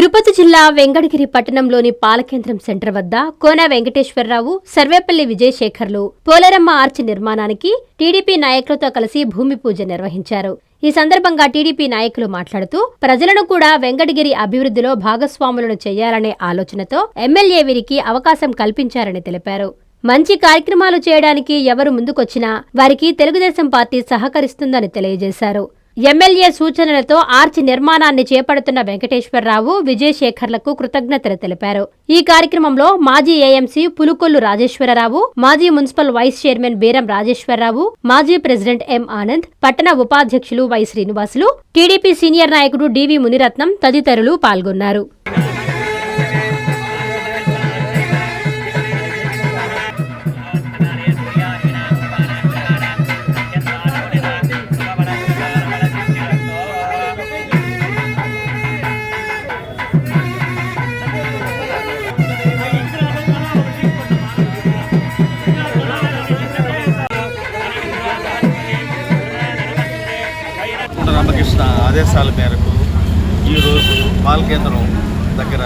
తిరుపతి జిల్లా వెంకటగిరి పట్టణంలోని పాలకేంద్రం సెంటర్ వద్ద కోన వెంకటేశ్వరరావు సర్వేపల్లి విజయశేఖర్లు పోలేరమ్మ ఆర్చి నిర్మాణానికి టీడీపీ నాయకులతో కలిసి భూమి పూజ నిర్వహించారు. ఈ సందర్భంగా టీడీపీ నాయకులు మాట్లాడుతూ ప్రజలను కూడా వెంకటగిరి అభివృద్ధిలో భాగస్వాములను చేయాలనే ఆలోచనతో ఎమ్మెల్యే వీరికి అవకాశం కల్పించారని తెలిపారు. మంచి కార్యక్రమాలు చేయడానికి ఎవరు ముందుకొచ్చినా వారికి తెలుగుదేశం పార్టీ సహకరిస్తుందని తెలియజేశారు. ఎమ్మెల్యే సూచనలతో ఆర్చి నిర్మాణాన్ని చేపడుతున్న వెంకటేశ్వరరావు విజయశేఖర్లకు కృతజ్ఞతలు తెలిపారు. ఈ కార్యక్రమంలో మాజీ ఏఎంసీ పులుకొల్లు రాజేశ్వరరావు మాజీ municipal vice chairman Beeram Rajeswararao మాజీ ప్రెసిడెంట్ ఎం ఆనంద్ పట్టణ ఉపాధ్యక్షులు వై శ్రీనివాసులు టీడీపీ సీనియర్ నాయకుడు డివి మునిరత్నం తదితరులు పాల్గొన్నారు. ఆదేశాల మేరకు ఈరోజు పాల్కేంద్రం దగ్గర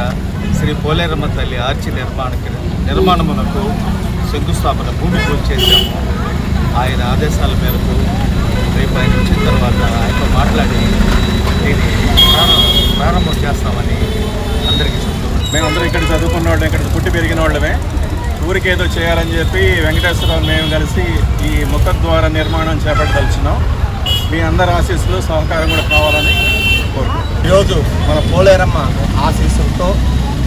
శ్రీ పోలేరమ్మ తల్లి ఆర్చి నిర్మాణకి నిర్మాణమునకు శంకుస్థాపన భూమి పూజ చేశాము. ఆయన ఆదేశాల మేరకు రేపు ఆయన వచ్చిన తర్వాత ఆయనతో మాట్లాడి దీన్ని ప్రారంభం ప్రారంభం చేస్తామని అందరికీ చెప్తున్నాం. మేమందరం ఇక్కడ చదువుకున్న వాళ్ళం ఇక్కడ పుట్టి పెరిగిన వాళ్ళమే. ఊరికి ఏదో చేయాలని చెప్పి వెంకటేశ్వరరావు మేము కలిసి ఈ ముఖద్వార నిర్మాణం చేపట్టదలుచున్నాం. మీ అందరి ఆశీస్సులు సహకారం కూడా కావాలని కోరుకుంటున్నాం. ఈరోజు మన పోలేరమ్మ ఆశీస్సులతో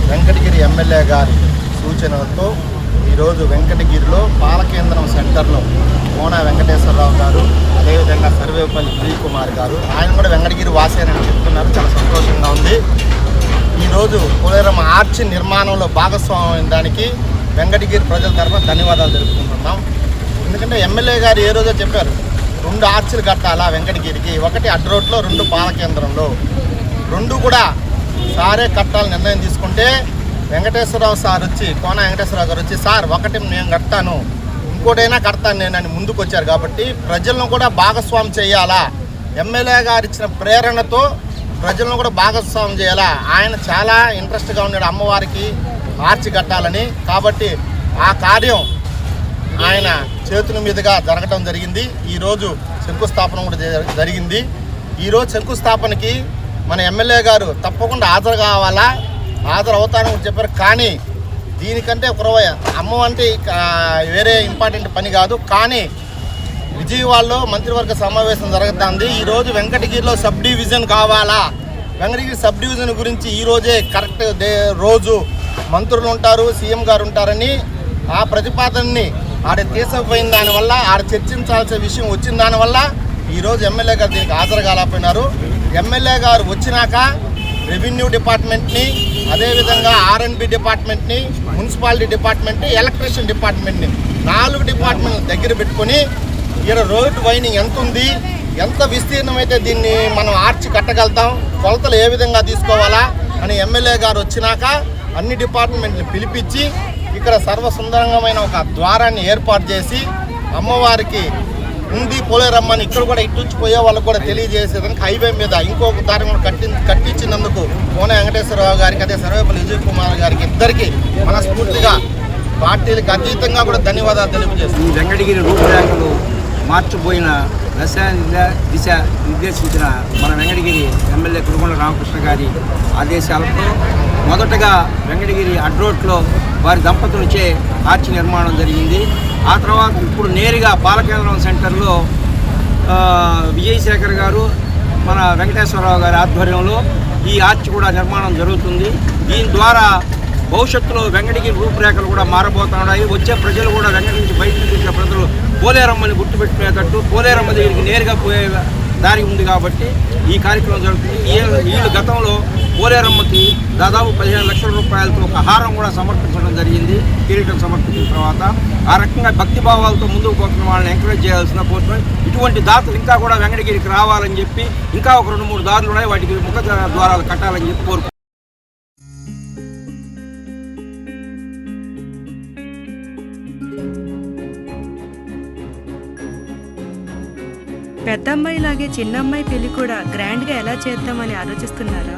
వెంకటగిరి ఎమ్మెల్యే గారి సూచనలతో ఈరోజు వెంకటగిరిలో పాలకేంద్రం సెంటర్లో కోన వెంకటేశ్వరరావు గారు అదేవిధంగా సర్వేపల్లి విజయ్ కుమార్ గారు ఆయన కూడా వెంకటగిరి వాసేనని చెప్తున్నారు. చాలా సంతోషంగా ఉంది. ఈరోజు పోలేరమ్మ ఆర్చి నిర్మాణంలో భాగస్వామ్యం దానికి వెంకటగిరి ప్రజల తరఫున ధన్యవాదాలు తెలుపుకుంటున్నాం. ఎందుకంటే ఎమ్మెల్యే గారు ఏ రోజో చెప్పారు రెండు ఆర్చిలు కట్టాలా వెంకటగిరికి? ఒకటి అడ్డ రోడ్లో రెండు పాలకేంద్రంలో రెండు కూడా సారే కట్టాలని నిర్ణయం తీసుకుంటే వెంకటేశ్వరరావు సార్ వచ్చి కోన వెంకటేశ్వరరావు గారు వచ్చి సార్ ఒకటి నేను కడతాను. ఇంకోటైనా కడతాను నేను అని ముందుకు వచ్చారు కాబట్టి ప్రజలను కూడా భాగస్వామి చేయాలా? ఎమ్మెల్యే గారు ఇచ్చిన ప్రేరణతో ప్రజలను కూడా భాగస్వామ్యం చేయాలా? ఆయన చాలా ఇంట్రెస్ట్గా ఉన్నాడు అమ్మవారికి ఆర్చి కట్టాలని. కాబట్టి ఆ కార్యం ఆయన చేతుల మీదుగా జరగటం జరిగింది. ఈరోజు శంకుస్థాపన కూడా జ- జరిగింది. ఈరోజు శంకుస్థాపనకి మన ఎమ్మెల్యే గారు తప్పకుండా హాజరు కావాలా? హాజరు అవుతానని చెప్పారు. కానీ దీనికంటే కురవ అమ్మ అంటే వేరే ఇంపార్టెంట్ పని కాదు. కానీ విజయవాడలో మంత్రివర్గ సమావేశం జరుగుతుంది ఈరోజు వెంకటగిరిలో సబ్ డివిజన్ కావాలా? వెంకటగిరి సబ్ డివిజన్ గురించి ఈరోజే కరెక్ట్ డే రోజు మంత్రులు ఉంటారు సీఎం గారు ఉంటారని ఆ ప్రతిపాదనని ఆడ తీసుకుపోయిన దానివల్ల ఆడ చర్చించాల్సిన విషయం వచ్చిన దానివల్ల ఈరోజు ఎమ్మెల్యే గారు దీనికి హాజరు కాలేకపోయినారు. ఎమ్మెల్యే గారు వచ్చినాక రెవెన్యూ డిపార్ట్మెంట్ని అదేవిధంగా ఆర్ఎన్బి డిపార్ట్మెంట్ని మున్సిపాలిటీ డిపార్ట్మెంట్ని ఎలక్ట్రిషియన్ డిపార్ట్మెంట్ని నాలుగు డిపార్ట్మెంట్ దగ్గర పెట్టుకొని ఇక్కడ రోడ్ వైనింగ్ ఎంత ఉంది ఎంత విస్తీర్ణం అయితే దీన్ని మనం ఆర్చి కట్టగలుగుతాం కొలతలు ఏ విధంగా తీసుకోవాలా అని ఎమ్మెల్యే గారు వచ్చినాక అన్ని డిపార్ట్మెంట్ని పిలిపించి ఇక్కడ సర్వసుందరంగమైన ఒక ద్వారాన్ని ఏర్పాటు చేసి అమ్మవారికి ఉంది పోలేరమ్మని ఇక్కడ కూడా ఇటు పోయే వాళ్ళకు కూడా తెలియజేసేదానికి హైవే మీద ఇంకొక దారి కూడా కట్టి కట్టించినందుకు కోన వెంకటేశ్వరరావు గారికి అదే సర్వేపల్లి విజయ్ కుమార్ గారికి ఇద్దరికి మనస్ఫూర్తిగా పార్టీలకు అతీతంగా కూడా ధన్యవాదాలు తెలియజేస్తుంది వెంకటగిరి రూపురేఖలు మార్చిపోయిన దశ దిశ నిర్దేశించిన మన వెంకటగిరి ఎమ్మెల్యే కురుగొండ రామకృష్ణ గారి ఆదేశాలతో మొదటగా వెంకటగిరి అడ్రోట్లో వారి దంపతులచే ఆర్చి నిర్మాణం జరిగింది. ఆ తర్వాత ఇప్పుడు నేరుగా బాలకేంద్రం సెంటర్లో విజయశేఖర్ గారు మన వెంకటేశ్వరరావు గారి ఆధ్వర్యంలో ఈ ఆర్చ్ కూడా నిర్మాణం జరుగుతుంది. దీని ద్వారా భవిష్యత్తులో వెంకటగిరి రూపురేఖలు కూడా మారబోతున్నాయి వచ్చే ప్రజలు కూడా వెంకట నుంచి బయట నుంచి వచ్చే ప్రజలు పోలేరమ్మని గుర్తుపెట్టుకునేటట్టు పోలేరమ్మ దగ్గరికి నేరుగా పోయే దారి ఉంది కాబట్టి ఈ కార్యక్రమం జరుగుతుంది. వీళ్ళు గతంలో పోలేరమ్మకి దాదాపు పదిహేను లక్షల రూపాయలతో ఒక హారం కూడా సమర్పించడం జరిగింది. కిరీటం సమర్పించిన తర్వాత ఆ రకంగా భక్తి భావాలతో ముందుకు పోతున్న వాళ్ళని ఎంకరేజ్ చేయాల్సిన పోతున్నాయి ఇటువంటి దాతలు ఇంకా కూడా వెంకటగిరికి రావాలని చెప్పి ఇంకా ఒక రెండు మూడు దారులు ఉన్నాయి. వాటికి ముఖ ద్వారాలు కట్టాలని చెప్పి కోరుకుంటున్నాం. పెద్దమ్మాయి లాగే చిన్నమ్మాయి పెళ్ళి కూడా గ్రాండ్గా ఎలా చేద్దామని ఆలోచిస్తున్నారా?